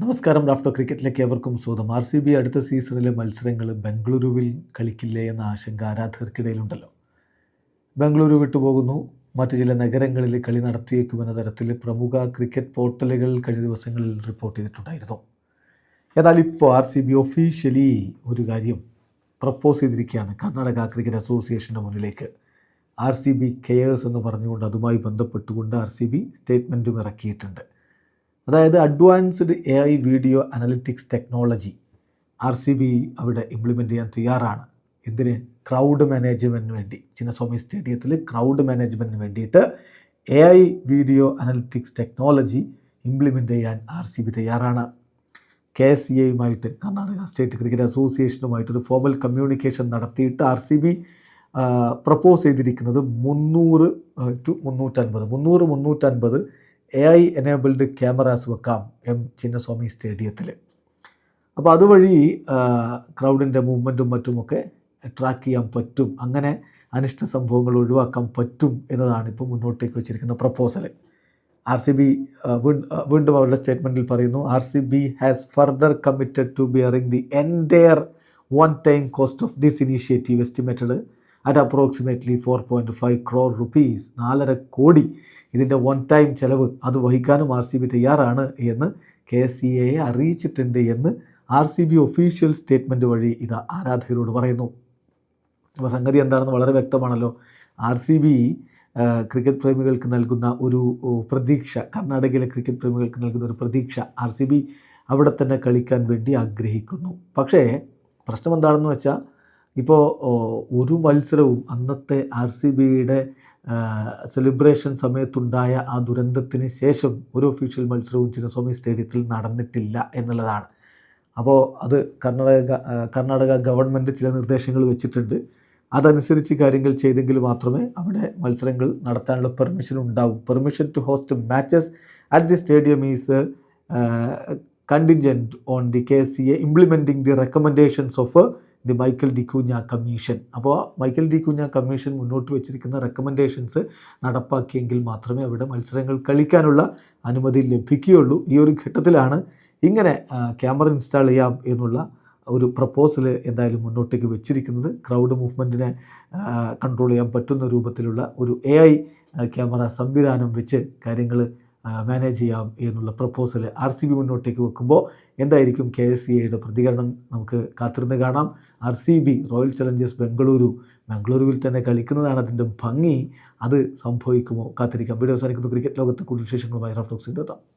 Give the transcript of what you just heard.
നമസ്കാരം റാഫ്റ്റോ ക്രിക്കറ്റിലേക്ക് ഏവർക്കും സ്വാഗതം. ആർ സി ബി അടുത്ത സീസണിലെ മത്സരങ്ങൾ ബംഗളൂരുവിൽ കളിക്കില്ലേ എന്ന ആശങ്ക ആരാധകർക്കിടയിലുണ്ടല്ലോ. ബംഗളൂരു വിട്ടുപോകുന്നു. മറ്റു ചില നഗരങ്ങളിൽ കളി നടത്തിയേക്കുമെന്ന തരത്തിൽ പ്രമുഖ ക്രിക്കറ്റ് പോർട്ടലുകൾ കഴിഞ്ഞ ദിവസങ്ങളിൽ റിപ്പോർട്ട് ചെയ്തിട്ടുണ്ടായിരുന്നു. എന്നാൽ ഇപ്പോൾ ആർ സി ബി ഒഫീഷ്യലി ഒരു കാര്യം പ്രപ്പോസ് ചെയ്തിരിക്കുകയാണ് കർണാടക ക്രിക്കറ്റ് അസോസിയേഷന്റെ മുന്നിലേക്ക്. ആർ സി ബി കെയേഴ്സ് എന്ന് പറഞ്ഞുകൊണ്ട് അതുമായി ബന്ധപ്പെട്ടുകൊണ്ട് ആർ സി ബി സ്റ്റേറ്റ്മെന്റും ഇറക്കിയിട്ടുണ്ട്. അതായത് advanced A I video analytics technology R C B അവിടെ ഇംപ്ലിമെന്റ് ചെയ്യാൻ തയ്യാറാണ്. എന്തിന്? ക്രൗഡ് മാനേജ്മെന്റിന് വേണ്ടി. ചിന്നസ്വാമി സ്റ്റേഡിയത്തിൽ ക്രൗഡ് മാനേജ്മെന്റിന് വേണ്ടിയിട്ട് A I video analytics technology implement ചെയ്യാൻ ആർ സി ബി തയ്യാറാണ്. കെ എസ് സി എയുമായിട്ട് കർണാടക സ്റ്റേറ്റ് ക്രിക്കറ്റ് അസോസിയേഷനുമായിട്ട് ഒരു ഫോർമൽ കമ്മ്യൂണിക്കേഷൻ നടത്തിയിട്ട് ആർ സി ബി പ്രപ്പോസ് ചെയ്തിരിക്കുന്നത് മുന്നൂറ് ടു മുന്നൂറ്റൻപത്. മുന്നൂറ് മുന്നൂറ്റൻപത് എ ഐ എനേബിൾഡ് ക്യാമറാസ് വെക്കാം എം ചിന്നസ്വാമി സ്റ്റേഡിയത്തിൽ അപ്പോൾ അതുവഴി ക്രൗഡിന്റെ മൂവ്മെന്റും മറ്റുമൊക്കെ ട്രാക്ക് ചെയ്യാൻ പറ്റും. അങ്ങനെ അനിഷ്ട സംഭവങ്ങൾ ഒഴിവാക്കാൻ പറ്റും എന്നതാണ് ഇപ്പോൾ മുന്നോട്ടേക്ക് വെച്ചിരിക്കുന്ന പ്രപ്പോസൽ ആർ സി ബി വീണ്ടും അവരുടെ സ്റ്റേറ്റ്മെന്റിൽ പറയുന്നു R C B has further committed to bearing the entire one time cost of this initiative estimated at approximately four point five crore rupees നാലര കോടി ഇതിന്റെ വൺ ടൈം ചെലവ് അത് വഹിക്കാനും ആർ സി ബി തയ്യാറാണ് എന്ന് കെ എസ് സി എയെ അറിയിച്ചിട്ടുണ്ട് എന്ന് R C B official statement വഴി ഇത് ആരാധകരോട് പറയുന്നു. അപ്പോൾ സംഗതി എന്താണെന്ന് വളരെ വ്യക്തമാണല്ലോ. ആർ സി ബി ക്രിക്കറ്റ് പ്രേമികൾക്ക് നൽകുന്ന ഒരു പ്രതീക്ഷ കർണാടകയിലെ ക്രിക്കറ്റ് പ്രേമികൾക്ക് നൽകുന്ന ഒരു പ്രതീക്ഷ ആർ സി ബി അവിടെ തന്നെ കളിക്കാൻ വേണ്ടി ആഗ്രഹിക്കുന്നു. പക്ഷേ പ്രശ്നം എന്താണെന്ന് വെച്ചാൽ ഇപ്പോൾ ഒരു മത്സരവും അന്നത്തെ ആർ സി ബിയുടെ സെലിബ്രേഷൻ സമയത്തുണ്ടായ ആ ദുരന്തത്തിന് ശേഷം ഒരു ഒഫീഷ്യൽ മത്സരവും ചിന്നസ്വാമി സ്റ്റേഡിയത്തിൽ നടന്നിട്ടില്ല എന്നുള്ളതാണ്. അപ്പോൾ അത് കർണാടക കർണാടക ഗവൺമെന്റ് ചില നിർദ്ദേശങ്ങൾ വെച്ചിട്ടുണ്ട്. അതനുസരിച്ച് കാര്യങ്ങൾ ചെയ്തെങ്കിൽ മാത്രമേ അവിടെ മത്സരങ്ങൾ നടത്താനുള്ള പെർമിഷൻ ഉണ്ടാവൂ. Permission to host matches at the stadium is contingent on the K C A implementing the recommendations of the Michael D'Cunha commission. അപ്പോൾ മൈക്കൽ ഡി കുഞ്ഞ കമ്മീഷൻ മുന്നോട്ട് വെച്ചിരിക്കുന്ന റെക്കമെൻഡേഷൻസ് നടപ്പാക്കിയെങ്കിൽ മാത്രമേ അവിടെ മത്സരങ്ങൾ കളിക്കാനുള്ള അനുമതി ലഭിക്കുകയുള്ളൂ. ഈ ഒരു ഘട്ടത്തിലാണ് ഇങ്ങനെ ക്യാമറ ഇൻസ്റ്റാൾ ചെയ്യാം എന്നുള്ള ഒരു പ്രപ്പോസൽ എന്തായാലും മുന്നോട്ടേക്ക് വെച്ചിരിക്കുന്നത്. ക്രൗഡ് മൂവ്മെന്റിനെ കൺട്രോൾ ചെയ്യാൻ പറ്റുന്ന രൂപത്തിലുള്ള ഒരു എ ക്യാമറ സംവിധാനം വെച്ച് കാര്യങ്ങൾ മാനേജ് ചെയ്യാം എന്നുള്ള പ്രപ്പോസൽ ആർ സി ബി മുന്നോട്ടേക്ക് വെക്കുമ്പോൾ എന്തായിരിക്കും കെ എസ് സി ഐയുടെ പ്രതികരണം നമുക്ക് കാത്തിരുന്ന് കാണാം. R C B royal challengers Bengaluru ബംഗളൂരുവിൽ തന്നെ കളിക്കുന്നതാണ് അതിന്റെ ഭംഗി. അത് സംഭവിക്കുമോ? കാത്തിരിക്കാം. വീഡിയോ അവസാനിക്കുന്ന. ക്രിക്കറ്റ് ലോകത്ത് കൂടുതൽ വിശേഷങ്ങളുമായി റഫ്ലോക്സിന്റെ എത്താം.